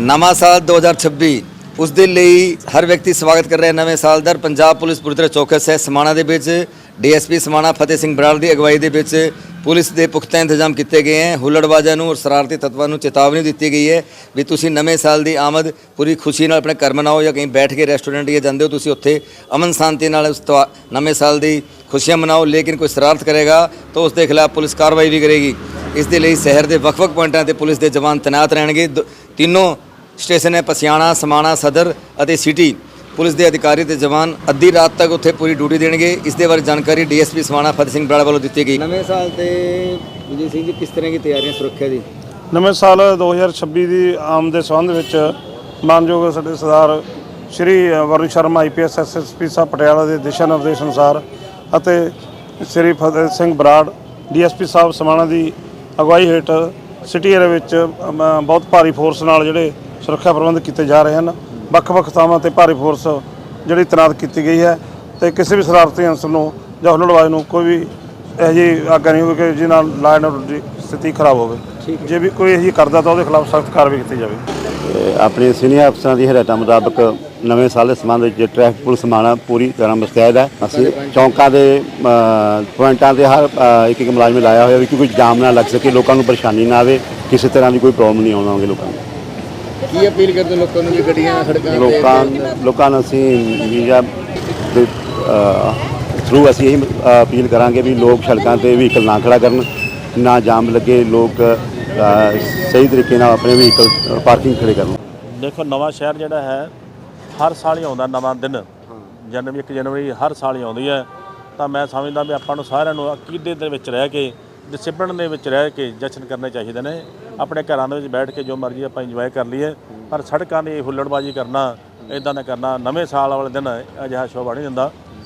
ਨਵਾਂ ਸਾਲ 2026 ਉਸ ਦੇ ਲਈ ਹਰ ਵਿਅਕਤੀ ਸਵਾਗਤ ਕਰ ਰਿਹਾ ਨਵੇਂ ਸਾਲ ਦਾ ਪੰਜਾਬ ਪੁਲਿਸ ਪੂਰੀ ਤਰ੍ਹਾਂ ਚੌਕਸ ਹੈ ਸਮਾਣਾ ਦੇ ਵਿੱਚ, ਡੀਐਸਪੀ ਸਮਾਣਾ ਫਤਿਹ ਸਿੰਘ ਬਰਾੜ ਦੀ ਅਗਵਾਈ ਦੇ ਵਿੱਚ ਪੁਲਿਸ ਦੇ ਪੁਖਤਾ ਇੰਤਜ਼ਾਮ ਕੀਤੇ ਗਏ ਹਨ ਹੁੱਲੜਬਾਜ਼ਾਂ ਨੂੰ ਔਰ ਸ਼ਰਾਰਤੀ ਤੱਤਵਾਂ ਨੂੰ ਚੇਤਾਵਨੀ ਦਿੱਤੀ ਗਈ ਹੈ ਵੀ ਤੁਸੀਂ ਨਵੇਂ ਸਾਲ ਦੀ ਆਮਦ ਪੂਰੀ ਖੁਸ਼ੀ ਨਾਲ ਆਪਣੇ ਘਰ ਮਨਾਓ ਜਾਂ ਕਹੀਂ ਬੈਠ ਕੇ ਰੈਸਟੋਰੈਂਟ ਜਾਂ ਜਾਂਦੇ ਹੋ, ਤੁਸੀਂ ਉੱਥੇ ਅਮਨ ਸ਼ਾਂਤੀ ਨਾਲ ਉਸ ਤਿਉਹਾ- ਨਵੇਂ ਸਾਲ ਦੀ ਖੁਸ਼ੀਆਂ ਮਨਾਓ। ਲੇਕਿਨ ਕੋਈ ਸ਼ਰਾਰਤ ਕਰੇਗਾ ਤਾਂ ਉਸ ਦੇ ਖਿਲਾਫ ਪੁਲਿਸ ਕਾਰਵਾਈ ਵੀ ਕਰੇਗੀ। ਇਸ ਦੇ ਲਈ ਸ਼ਹਿਰ ਦੇ ਵੱਖ-ਵੱਖ ਪੁਆਇੰਟਾਂ ਤੇ ਪੁਲਿਸ ਦੇ ਜਵਾਨ ਤੈਨਾਤ ਰਹਿਣਗੇ। ਦ- ਤਿੰਨੋਂ ਸਟੇਸ਼ਨ ਹੈ ਪਸਿਆਣਾ ਸਮਾਣਾ ਸਦਰ ਅਤੇ ਸਿਟੀ। ਪੁਲਿਸ ਦੇ ਅਧਿਕਾਰੀ ਤੇ ਜਵਾਨ ਅੱਧੀ ਰਾਤ ਤੱਕ ਉੱਥੇ ਪੂਰੀ ਡਿਊਟੀ ਦੇਣਗੇ। ਇਸ ਦੇ ਬਾਰੇ ਜਾਣਕਾਰੀ ਡੀਐਸਪੀ ਸਮਾਣਾ ਫਤਿਹ ਸਿੰਘ ਬਰਾੜ ਵੱਲੋਂ ਦਿੱਤੀ ਗਈ। ਨਵੇਂ ਸਾਲ ਤੇ ਵਿਜੇ ਸਿੰਘ ਜੀ ਕਿਸ ਤਰ੍ਹਾਂ ਦੀ ਤਿਆਰੀਆਂ ਸੁਰੱਖਿਆ ਦੀ? ਨਵੇਂ ਸਾਲ 2026 ਦੀ ਆਮ ਦੇ ਸੰਬੰਧ ਵਿੱਚ ਮਾਨਯੋਗ ਸਾਡੇ ਸਰਦਾਰ ਸ਼੍ਰੀ ਵਰੁਣ ਸ਼ਰਮਾ ਆਈਪੀਐਸ ਐਸਐਸਪੀ ਸਾਹਿਬ ਪਟਿਆਲਾ ਦੇ ਦਿਸ਼ਾ ਨਿਰਦੇਸ਼ ਅਨੁਸਾਰ ਅਤੇ ਸ਼੍ਰੀ ਫਤਿਹ ਸਿੰਘ ਬਰਾੜ ਡੀਐਸਪੀ ਸਾਹਿਬ ਸਮਾਣਾ ਦੀ ਅਗਵਾਈ ਹੇਠ ਸਿਟੀ ਏਰੀਆ ਵਿੱਚ ਬਹੁਤ ਭਾਰੀ ਫੋਰਸ ਨਾਲ ਜਿਹੜੇ ਸੁਰੱਖਿਆ ਪ੍ਰਬੰਧ ਕੀਤੇ ਜਾ ਰਹੇ ਹਨ। ਵੱਖ-ਵੱਖ ਥਾਵਾਂ ਤੇ ਭਾਰੀ ਫੋਰਸ ਜਿਹੜੀ ਤੈਨਾਤ ਕੀਤੀ ਗਈ ਹੈ ਤੇ ਕਿਸੇ ਵੀ ਸ਼ਰਾਰਤੀ ਅੰਸਰ ਨੂੰ ਜਾਂ ਹੁੱਲੜਬਾਜ਼ ਨੂੰ ਕੋਈ ਵੀ ਇਹੋ ਜਿਹੀ ਆਗਿਆ ਨਹੀਂ ਹੋਵੇ ਕਿ ਜਿਹਦੇ ਨਾਲ ਐਂਡ ਆਰਡਰ ਦੀ ਸਥਿਤੀ ਖਰਾਬ ਹੋਵੇ। ਜੇ ਵੀ ਕੋਈ ਇਹੋ ਜਿਹੀ ਕਰਦਾ ਤਾਂ ਉਹਦੇ ਖਿਲਾਫ ਸਖਤ ਕਾਰਵਾਈ ਕੀਤੀ ਜਾਵੇ। ਤੇ ਆਪਣੇ ਸੀਨੀਅਰ ਅਫਸਰਾਂ ਦੀ ਹਦਾਇਤਾਂ ਮੁਤਾਬਕ ਨਵੇਂ ਸਾਲ ਦੇ ਸੰਬੰਧ ਵਿੱਚ ਟ੍ਰੈਫਿਕ ਪੁਲਿਸ ਸਮਾਣਾ ਪੂਰੀ ਤਰ੍ਹਾਂ ਮੁਸਤੈਦ ਹੈ। ਅਸੀਂ ਚੌਂਕਾਂ ਦੇ ਪੁਆਇੰਟਾਂ ਤੇ ਹਰ ਇੱਕ ਇੱਕ ਮੁਲਾਜ਼ਮ ਲਾਇਆ ਹੋਇਆ ਵੀ ਕਿ ਕੋਈ ਜਾਮ ਨਾ ਲੱਗ ਸਕੇ ਲੋਕਾਂ ਨੂੰ ਪਰੇਸ਼ਾਨੀ ਨਾ ਆਵੇ ਕਿਸੇ ਤਰ੍ਹਾਂ ਦੀ ਕੋਈ ਪ੍ਰੋਬਲਮ ਨਹੀਂ ਆਉਣਾਗੇ ਲੋਕਾਂ ਨੂੰ। ਕੀ ਅਪੀਲ ਕਰਦੇ ਲੋਕਾਂ ਨੂੰ ਵੀ ਗੱਡੀਆਂ ਸੜਕਾਂ ਲੋਕਾਂ ਲੋਕਾਂ ਨੂੰ ਅਸੀਂ ਵੀਜ਼ਾ ਦੇ ਥਰੂ ਅਸੀਂ ਇਹ ਅਪੀਲ ਕਰਾਂਗੇ ਵੀ ਲੋਕ ਸੜਕਾਂ ਤੇ ਵਹੀਕਲ ਨਾ ਖੜਾ ਕਰਨ ਨਾ ਜਾਮ ਲੱਗੇ ਲੋਕ ਸਹੀ ਤਰੀਕੇ ਨਾਲ ਆਪਣੇ ਵਹੀਕਲ ਪਾਰਕਿੰਗ ਖੜੇ ਕਰਨ। ਦੇਖੋ ਨਵਾਂ ਸ਼ਹਿਰ ਜਿਹੜਾ ਹੈ ਹਰ ਸਾਲ ਹੀ ਆਉਂਦਾ ਨਵਾਂ ਦਿਨ। ਜਨਵਰੀ 1 ਜਨਵਰੀ ਹਰ ਸਾਲ ਹੀ ਆਉਂਦੀ ਹੈ। ਤਾਂ ਮੈਂ ਸਮਝਦਾ ਵੀ ਆਪਾਂ ਨੂੰ ਸਾਰਿਆਂ ਨੂੰ ਅਕੀਦੇ ਦੇ ਵਿੱਚ ਰਹਿ ਕੇ ਡਿਸਪਲਿਨ ਦੇ ਵਿੱਚ ਰਹਿ ਕੇ ਜਸ਼ਨ ਕਰਨੇ ਚਾਹੀਦੇ ਨੇ। ਆਪਣੇ ਘਰਾਂ ਦੇ ਵਿੱਚ ਬੈਠ ਕੇ ਜੋ ਮਰਜ਼ੀ ਆਪਾਂ ਇੰਜੋਏ ਕਰ ਲਈਏ। ਪਰ ਸੜਕਾਂ ਦੀ ਹੁੱਲੜਬਾਜ਼ੀ ਕਰਨਾ ਇਦਾਂ ਦਾ ਕਰਨਾ, ਨਵੇਂ ਸਾਲ ਵਾਲੇ ਦਿਨ ਅਜਿਹਾ ਸ਼ੋਭਾ ਨਹੀਂ ਦਿੰਦਾ।